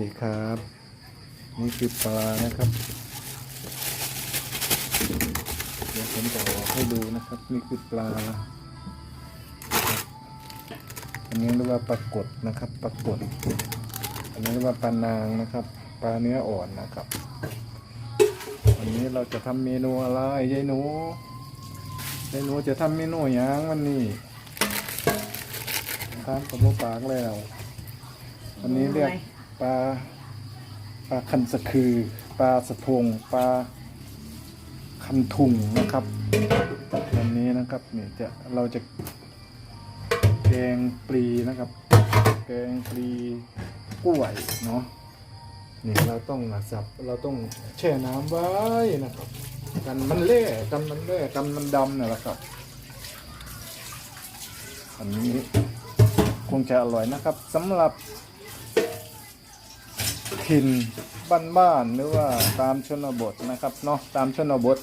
ดีครับ นี่คือปลานะครับ เดี๋ยวผมจะเอให้ดูนะครับ นี่คือปลาอันนี้เรียกว่าปลากดนะครับปลากดอันนี้เรียกว่าปลานางนะครับ ปลาเนื้ออ่อนนะครับวันนี้เราจะทำเมนูอะไรยายหนูยายหนูจะทำเมนูยังวันนี้ทานกับปากแล้วอันนี้เรียก ปลาปลาคันสะคือ ปลาสะพงปลาคันทุงนะครับวันนี้นะครับเนี่ยจะเราจะแกงปลีนะครับ แกงปลีกล้วยเนาะนี่เราต้องสับเราต้องแช่น้ำไว้นะครับ กันมันเละกันมันเละกันมันดำนี่แหละครับอันนี้คงจะอร่อยนะครับสำหรับ ถิ่นบ้านๆหรือว่าตามชนบทนะครับเนาะตามชนบท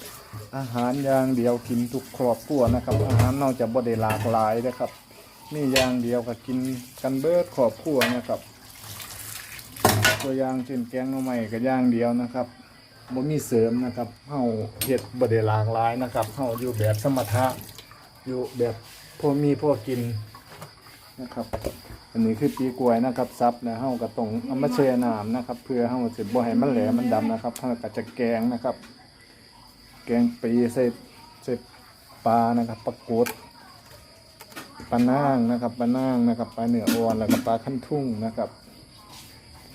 อาหารอย่างเดียวกินทุกครอบครัวนะครับ อาหารนอกจากบไดหลากหลายนะครับนี่อย่างเดียวก็กินกันเบิดครอบครัวนะครับ ตัวอย่างเช่นแกงหน่อไม้ก็อย่างเดียวนะครับบ่มีเสริมนะครับเฮาเฮ็ดบ่ได้หลากหลายนะครับเฮาอยู่แบบสมถะอยู่แบบพอมีพอกินนะครับ อันนี้คือปีกล้วยนะครับซับนะเฮาก็ต้องเอามาแช่น้ำนะครับ เพื่อเฮาสิบ่ให้มันแหลมมันดำนะครับเฮาก็จะแกงนะครับ แกงปีใส่ใส่ปลานะครับปลากดปลานางนะครับปลานางนะครับปลาเนื้ออ่อนแล้วก็ปลาขั้นทุ่งนะครับ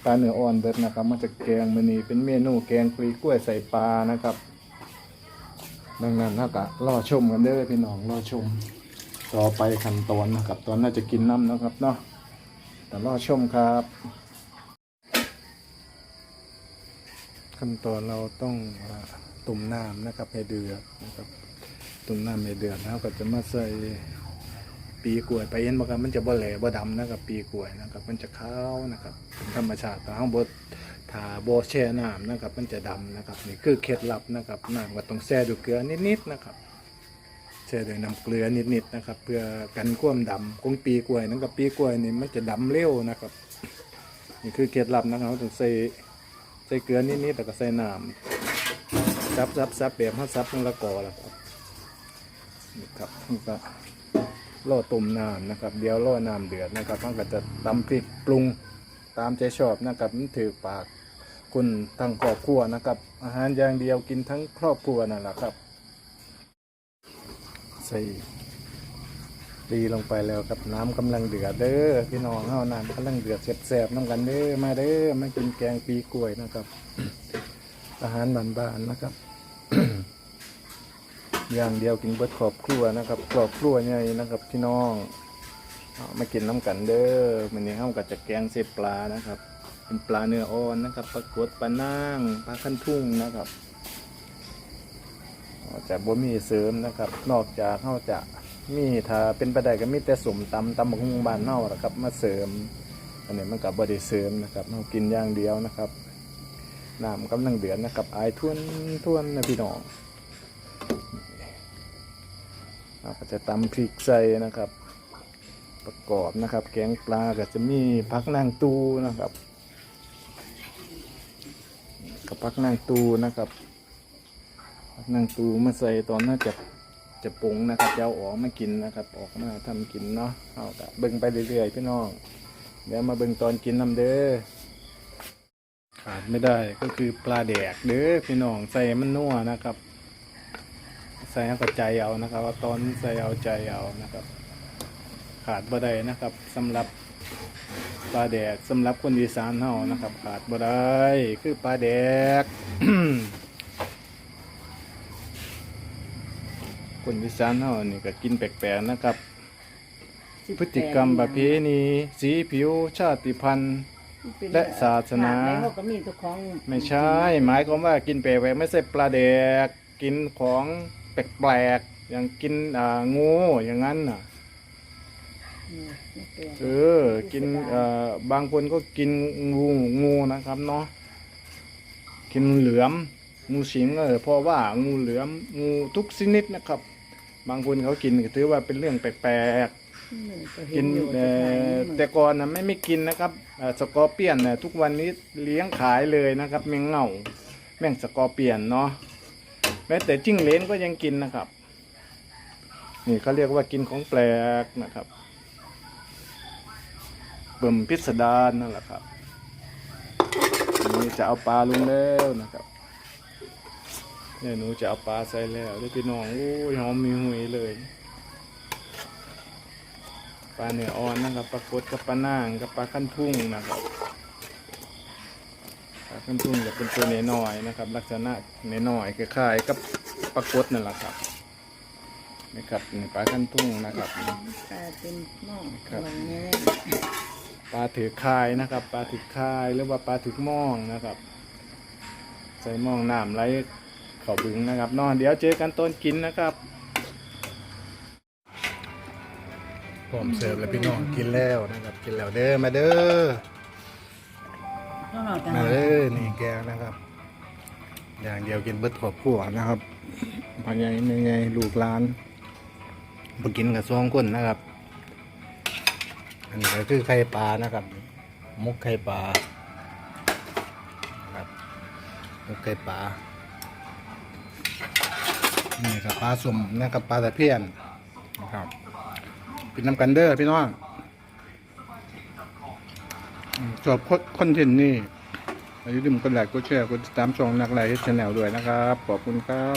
ปลาเนื้ออ่อนเบิดนะครับมันจะแกงมื้อนี้เป็นเมนูแกงปลีกล้วยใส่ปลานะครับ ดังนั้นเฮาก็รอชมกันเด้อพี่น้องรอชม ต่อไปขั้นตอนนะครับ ตอนน่าจะกินน้ำนะครับเนาะ แต่รอชมครับ ขั้นตอนเราต้องอตุ่มน้ำนะครับให้เดือดนะครับตุ่มน้ำให้เดือดแล้วก็จะมาใส่ปีกล้วยไปเห็นบ่ครับมันจะบ่แหลบ่ดำนะครับปีกล้วยนะครับ มันจะขาวนะครับ ธรรมชาติแต่ข้างบนถ้าบแช่น้ำนะครับ มันจะดำนะครับนี่คือเคล็ดลับนะครับน้ำก็ต้องแช่ด้วยเกลือนิดๆนะครับ แช่ด้วยน้ำเกลือนิดๆนะครับ เพื่อกันควมดำของปีกล้วยนั่นกับปีกล้วยนี่มันจะดำเร็วนะครับ นี่คือเคล็ดลับนะครับต้องใส่ใส่เกลือนิดๆแล้วก็ใส่น้ำซับซับซับแบบห้าซับมะละกอแล้วครับนี่ครับนี่ก็ล่อต้มน้ำนะครับ เดี๋ยวล่อน้ำเดือดนะครับมันก็จะตำพริกปรุงตามใจชอบนะครับมันถือปากคุณทั้งครอบครัวนะครับ อาหารอย่างเดียวกินทั้งครอบครัวนั่นแหละครับ ส่ตีลงไปแล้วครับน้ำกำลังเดือดเด้อพี่น้องเฮาน้ำกำลังเดือดแซ่บๆน้ำกันเด้อมาเด้อมากินแกงปีกล้วยนะครับ อาหารบ้านๆนะครับ อย่างเดียวกินเบิดครอบครัวนะครับครอบครัวใหญ่นะครับ พี่น้องมากินน้ำกันเด้อมันนี้เฮาก็จะแกงเสปลานะครับ เป็นปลาเนื้ออ่อนนะครับปลากดปลานางปลาขั้นทุ่งนะครับ จะบ่มีเสริมนะครับ นอกจากเขาจะมีถ้าเป็นไปได้ก็มีแต่สมตำตำบักหุ่งบ้านเฮาละครับ มาเสริม อันนี้มันกับบ่ได้เสริมนะครับเรากินอย่างเดียวนะครับน้ำกำลังเดือดนะครับอายทวนทวนนะพี่น้องเราก็จะตำพริกใส่นะครับ ประกอบนะครับ แกงปลาก็จะมีพักนางตูนะครับกับพักนางตูนะครับ นั่งตูมาใส่ตอนน่าจะจะปรุงนะครับจะเอาออกมากินนะครับ ออกมาทำกินเนาะเอากะเบิ่งไปเรื่อยๆพี่น้องเดี๋ยวมาเบิ่งตอนกินน้ำเด้อขาดไม่ได้ก็คือปลาแดกเด้อพี่น้องใส่มันนัวนะครับ ใส่เอาใจเอานะครับเอาตอนใส่เอาใจเอานะครับ ขาดบ่ได้นะครับสำหรับปลาแดกสำหรับคนอีสานเฮานะครับ ขาดบ่ได้คือปลาแดก คนอีสานเฮานี่ก็กินแปลกๆนะครับ พฤติกรรมประเพณีสีผิวชาติพันธุ์ และศาสนา ในโลกก็มีตัวของไม่ใช่ หมายความว่ากินแปลกๆไม่ใช่ปลาแดก กินของแปลกๆอย่างกินอ่างูอย่างนั้นน่ะ อืมไม่แปลก เออ กินเอ่อบางคนก็กินงูงูนะครับเนาะ กินเหลือม งูสิงเออเพราะว่างูเหลือมงูทุกชนิดนะครับ บางคนเขากินก็ถือว่าเป็นเรื่องแปลกหนึ่งก็เห็กินอยู่เอ่จะขายอนี่แต่ก่อนนะไม่ไม่กินนะครับเอ่อสกอร์เปียนเนี่ยทุกวันนี้เลี้ยงขายเลยนะครับแมงเหง่าแมงสกอร์เปียนเนาะแม้แต่จิ้งเหลนก็ยังกินนะครับ นี่เขาเรียกว่ากินของแปลกนะครับเบิ่มพิสดารนั่นแหละครับนี่จะเอาปลาลงแล้วนะครับ เนี่ยหนูจะเอาปลาใส่แล้วเด้อพี่น้องโอ้ยหอมมีหุยเลย ปลาเนื้ออ่อนนะครับปลากดกับปลานางกับปลาขั้นทุ่งนะครับปลาขั้นทุ่งจะเป็นตัวน้อยๆนะครับ ลักษณะน้อยๆคล้ายๆกับปลากดนั่นแหละครับนะครับนี่ปลาขั้นทุ่งนะครับปลาเป็นหม้อครับวางแน่ปลาถือคายนะครับ ปลาถือคายหรือว่าปลาถือม่องนะครับ ใส่ม่องน้ำไหล เข่าบึงนะครับเนอนเดี๋ยวเจอกันต้นกินนะครับพร้อมเสิร์ฟแล้วพี่น้องกินแล้วนะครับ กินแล้วเด้อมาเด้อก็หน่อยแต่มาเลยนี่แกงนะครับ อย่างเดียวกินเบิดขอบขัวนะครับพอใหญ่ไม่ใหญ่ลูกหลานมากินกับซองก้นนะครับ อันนี้ก็คือไข่ปลานะครับ มุกไข่ปลานะครับมุกไข่ปลา นี่กับปลาสมนะครับปลาตะเพียนนะครับกินน้ำกันเดอร์พี่น้องจบคอนเทนต์นี่อย่าลืมกดไลค์กดแชร์กดติดตามช่องนักไลฟ์ชแนลด้วยนะครับ ขอบคุณครับ